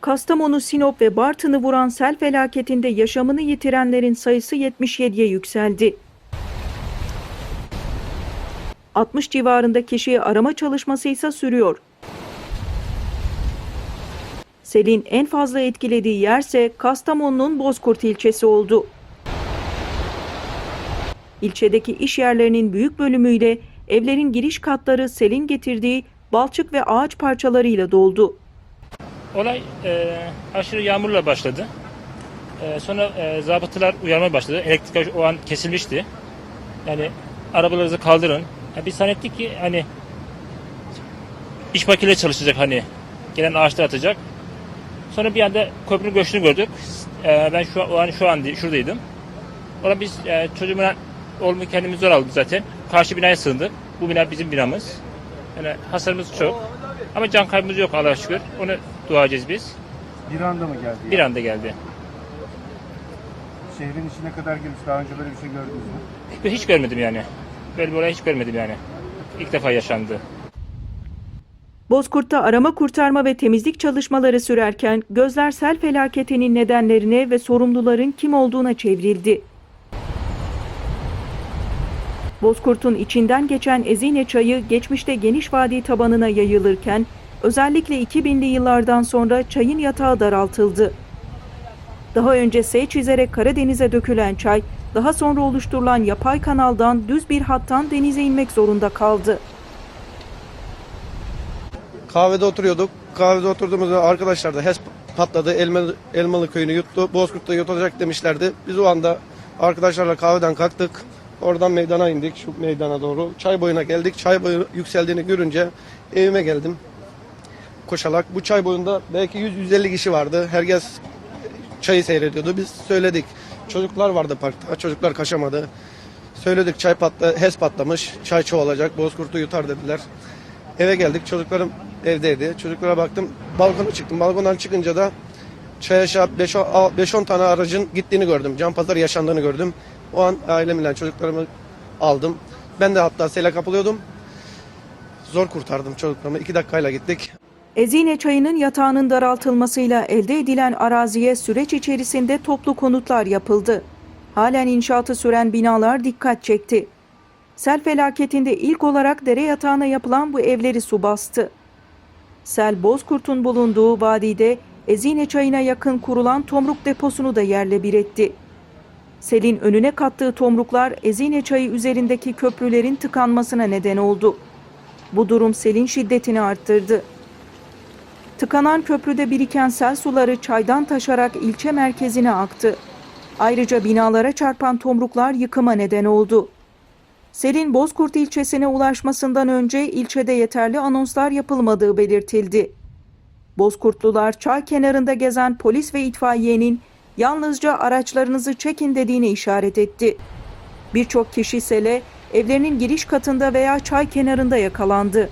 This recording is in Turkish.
Kastamonu, Sinop ve Bartın'ı vuran sel felaketinde yaşamını yitirenlerin sayısı 77'ye yükseldi. 60 civarında kişiyi arama çalışması ise sürüyor. Selin en fazla etkilediği yerse Kastamonu'nun Bozkurt ilçesi oldu. İlçedeki iş yerlerinin büyük bölümüyle evlerin giriş katları selin getirdiği balçık ve ağaç parçalarıyla doldu. Olay e, aşırı yağmurla başladı. E, sonra e, zabıtalar uyarmaya başladı. Elektrik o an kesilmişti. Yani arabalarınızı kaldırın. Yani biz zannettik ki hani iş makineleri çalışacak hani gelen ağaçlar atacak. Sonra bir anda köprünün göçtüğünü gördük. E, ben şu an, o an şu an şuradaydım. Orada biz e, çocuğumla oğlumu kendimiz zor aldık zaten. Karşı binaya sığındık. Bu bina bizim binamız. Yani hasarımız çok. Ama can kaybımız yok Allah'a şükür. Onu dua edeceğiz biz. Bir anda mı geldi? Bir anda geldi. Şehrin içine kadar girmiş. Daha önce böyle bir şey gördünüz mü? Hiç görmedim yani. Böyle bir olay hiç görmedim yani. İlk defa yaşandı. Bozkurt'ta arama kurtarma ve temizlik çalışmaları sürerken gözler sel felaketinin nedenlerine ve sorumluların kim olduğuna çevrildi. Bozkurt'un içinden geçen Ezine çayı geçmişte geniş vadi tabanına yayılırken özellikle 2000'li yıllardan sonra çayın yatağı daraltıldı. Daha önce S çizerek Karadeniz'e dökülen çay, daha sonra oluşturulan yapay kanaldan düz bir hattan denize inmek zorunda kaldı. Kahvede oturuyorduk. Kahvede oturduğumuzda arkadaşlar da HES patladı. Elmalı, Elmalı köyünü yuttu. Bozkurt'ta yutacak demişlerdi. Biz o anda arkadaşlarla kahveden kalktık. Oradan meydana indik şu meydana doğru. Çay boyuna geldik. Çay boyu yükseldiğini görünce evime geldim. Koşarak. Bu çay boyunda belki 100-150 kişi vardı. Herkes çayı seyrediyordu. Biz söyledik. Çocuklar vardı parkta. Çocuklar kaçamadı. Söyledik çay patla, HES patlamış. Çay çoğalacak. Bozkurt'u yutar dediler. Eve geldik. Çocuklarım evdeydi. Çocuklara baktım. Balkona çıktım. Balkondan çıkınca da çay aşağı 5-10 tane aracın gittiğini gördüm. Can pazar yaşandığını gördüm. O an ailemle çocuklarımı aldım. Ben de hatta sele kapılıyordum. Zor kurtardım çocuklarımı. İki dakikayla gittik. Ezine çayının yatağının daraltılmasıyla elde edilen araziye süreç içerisinde toplu konutlar yapıldı. Halen inşaatı süren binalar dikkat çekti. Sel felaketinde ilk olarak dere yatağına yapılan bu evleri su bastı. Sel Bozkurt'un bulunduğu vadide Ezine çayına yakın kurulan tomruk deposunu da yerle bir etti. Selin önüne kattığı tomruklar Ezine çayı üzerindeki köprülerin tıkanmasına neden oldu. Bu durum selin şiddetini arttırdı. Tıkanan köprüde biriken sel suları çaydan taşarak ilçe merkezine aktı. Ayrıca binalara çarpan tomruklar yıkıma neden oldu. Selin Bozkurt ilçesine ulaşmasından önce ilçede yeterli anonslar yapılmadığı belirtildi. Bozkurtlular çay kenarında gezen polis ve itfaiyenin yalnızca araçlarınızı çekin dediğine işaret etti. Birçok kişi sele evlerinin giriş katında veya çay kenarında yakalandı.